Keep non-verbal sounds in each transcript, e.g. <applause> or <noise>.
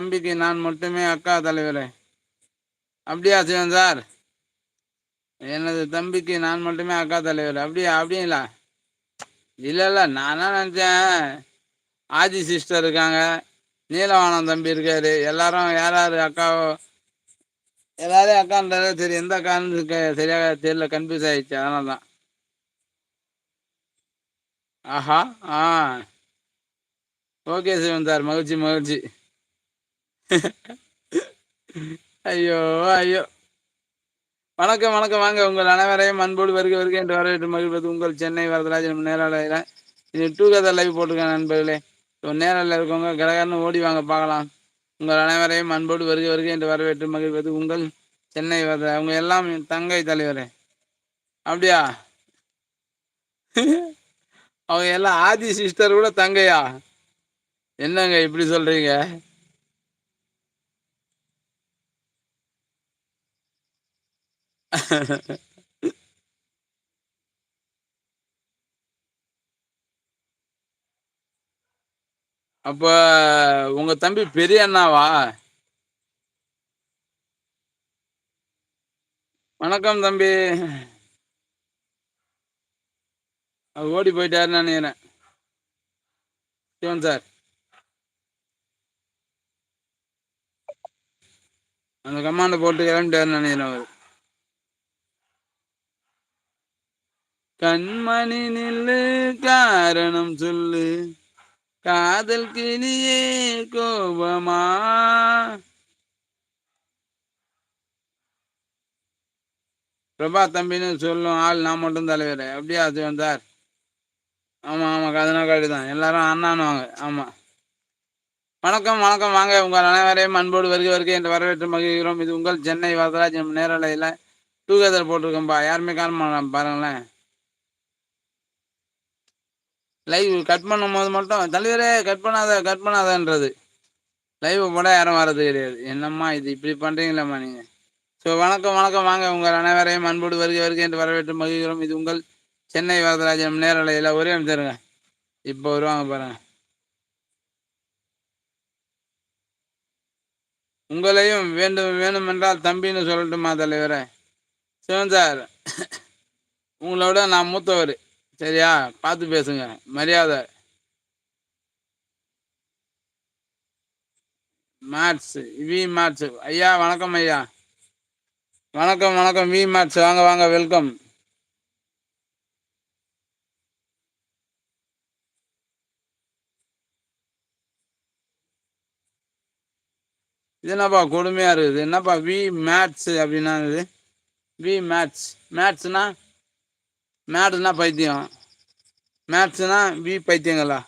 தம்பிக்கு நான் மட்டுமே அக்கா தலைவரே. அப்படியா சிவன் சார்? எனது தம்பிக்கு நான் மட்டுமே அக்கா தலைவர்? அப்படியா அப்படிங்களா? இல்லை இல்லை நானா நினச்சேன். ஆதி சிஸ்டர் இருக்காங்க. நீலவானம் தம்பி இருக்காரு. எல்லாரும் யார் யார் அக்காவோ? எல்லாரும் அக்கான்றத சரி எந்த அக்கான்னு சரியாக தெரியல கன்ஃபியூஸ் ஆயிடுச்சு அதனால தான் ஆஹா ஆ. ஓகே சிவன் சார் மகிழ்ச்சி மகிழ்ச்சி. ஐயோ ஐயோ. வணக்கம் வணக்கம். வாங்க உங்கள் அனைவரையும் அன்போடு வருக வருக என்று வரவேற்று மகிழ்வது உங்கள் சென்னை வரதராஜன் நேரில் இது டூ கதர் லைவ் போட்டிருக்கேன் நண்பர்களே. ஸோ நேரில் இருக்கவங்க கடகரன்னு ஓடி வாங்க பார்க்கலாம். உங்கள் அனைவரையும் அன்போடு வருக வருக என்று வரவேற்று மகிழ்வது உங்கள் சென்னை வரத அவங்க எல்லாம் தங்கை தலைவரே. அப்படியா? அவங்க எல்லாம் ஆதி சிஸ்டர் கூட தங்கையா? என்னங்க இப்படி சொல்றீங்க? <laughs> அப்ப உங்க தம்பி பெரிய அண்ணாவா? வணக்கம் தம்பி. அது ஓடி போயிட்டாருன்னு நினைக்கிறேன். சிவன் சார். அந்த கமாண்டை போட்டு கிளம்பிட்டாருன்னு நினைக்கிறேன் அவர். கண்மணி நில்லு காரணம் சொல்லு. காதல் கிளியே கோபமா? பிரபா தம்பின்னு சொல்லும் ஆள் நான் மட்டும் தலைவர். அப்படியா அது வந்தார் ஆமாம் ஆமாம் கதனா காடி தான். எல்லாரும் அண்ணானுவாங்க ஆமாம் வணக்கம் வணக்கம். வாங்க உங்கள் அனைவரையும் அன்போடு வருகை வருகை என்று வரவேற்று மகிழ்கிறோம். இது உங்கள் சென்னை வரதராஜ் நேரலையில் டூ கதர் போட்டிருக்கோம்ப்பா யாருமே காரணமா பாருங்களேன் லைவ் கட் பண்ணும்போது மட்டும் தலைவரே கட் பண்ணாத கட் பண்ணாதன்றது. லைவ் போட யாரும் வர்றது கிடையாது. என்னம்மா இது? இப்படி பண்ணுறீங்களம்மா நீங்கள் ஸோ வணக்கம் வணக்கம். வாங்க உங்கள் அனைவரையும் அன்போடு வருகை வருகை என்று வரவேற்று மகிழ்கிறோம். இது உங்கள் சென்னை வரதராஜன் நேரலையில் ஒரே அமைச்சருங்க இப்போ வருவாங்க பாருங்க. உங்களையும் வேண்டும் வேணும் என்றால் தம்பின்னு சொல்லட்டுமா தலைவரே? சிவன் சார் உங்களோட நான் மூத்தவர். சரியா? பார்த்து பேசுங்க. மரியாதை. மேட்ஸ் வி மேட்ஸ் ஐயா வணக்கம் ஐயா. வணக்கம் வணக்கம். வி மேட்ஸ் வாங்க வாங்க. வெல்கம் இது என்னப்பா கொடுமையாக இருக்குது? என்னப்பா வி மேட்ஸ் அப்படின்னா இது வி மேட்ஸ் மேட்ஸ்னா மேட்ஸ்னா பைத்தியம். மேட்ஸ்னா வி பைத்தியங்களா?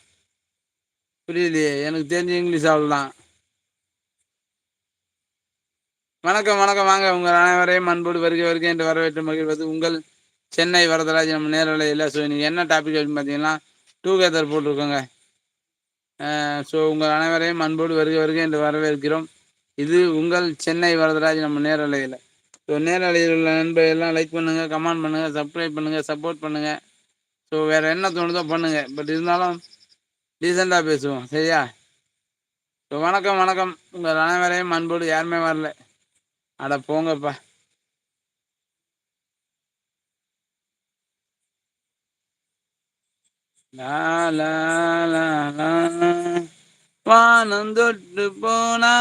புரியலையே எனக்கு தெரிஞ்ச இங்கிலீஷ் அவ்வளோதான் வணக்கம் வணக்கம் வாங்க. உங்கள் அனைவரையும் அன்போடு வருகை வருகை என்று வரவேற்று மகிழ்வது உங்கள் சென்னை வரதராஜ் நம்ம நேரலையில் ஸோ நீங்கள் என்ன டாபிக் அப்படின்னு பார்த்தீங்கன்னா டூ கேதர் போட்டிருக்கோங்க ஸோ உங்கள் அனைவரையும் அன்போடு வருகை வருகை என்று வரவேற்கிறோம். இது உங்கள் சென்னை வரதராஜ் நம்ம நேரலையில் ஸோ நேரலையில் உள்ள நண்பர்கள் எல்லாம் லைக் பண்ணுங்கள் கமெண்ட் பண்ணுங்கள் சப்ஸ்கிரைப் பண்ணுங்கள் சப்போர்ட் பண்ணுங்கள் ஸோ வேறு என்ன தோணுதோ பண்ணுங்கள் பட் இருந்தாலும் டீசெண்டாக பேசுவோம். சரியா? ஸோ வணக்கம் வணக்கம். உங்கள் அனைவரையும் அன்போடு யாருமே வரல. அட போங்கப்பா. வானம் தொட்டு போனா.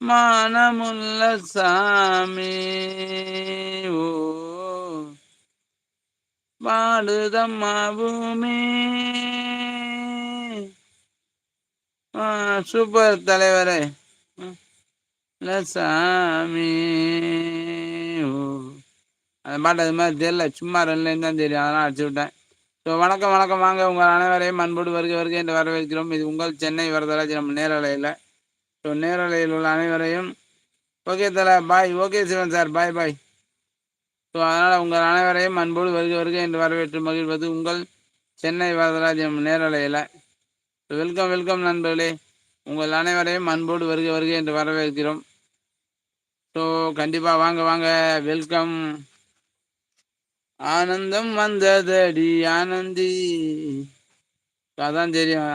மானமுள்ள சாமி. ஓ. பாடுதம்மா பூமி. சூப்பர் தலைவரே. சாமி. ஓ. அந்த பாட்டு அது மாதிரி தெரியல சும்மா ரெண்டுலேருந்து தான் தெரியும் அதெல்லாம் அடிச்சு விட்டேன். ஸோ வணக்கம் வணக்கம். வாங்க உங்கள் அனைவரையும் அன்போடு வருகை வருகை என்று வரவேற்கிறோம். இது உங்கள் சென்னை வரதராஜ் நம்ம நேரலையில். ஸோ நேரலையில் உள்ள அனைவரையும் ஓகே தல bye okay Sivan sir bye bye so அதனால் உங்கள் அனைவரையும் அன்போடு வருக வருக என்று வரவேற்று மகிழ்வது உங்கள் சென்னை வரதராஜம் நேரலையில். வெல்கம் வெல்கம் நண்பர்களே. உங்கள் அனைவரையும் அன்போடு வருக வருக என்று வரவேற்கிறோம். ஸோ கண்டிப்பாக வாங்க வாங்க. வெல்கம் ஆனந்தம் வந்ததடி ஆனந்தி. அதான் தெரியும்.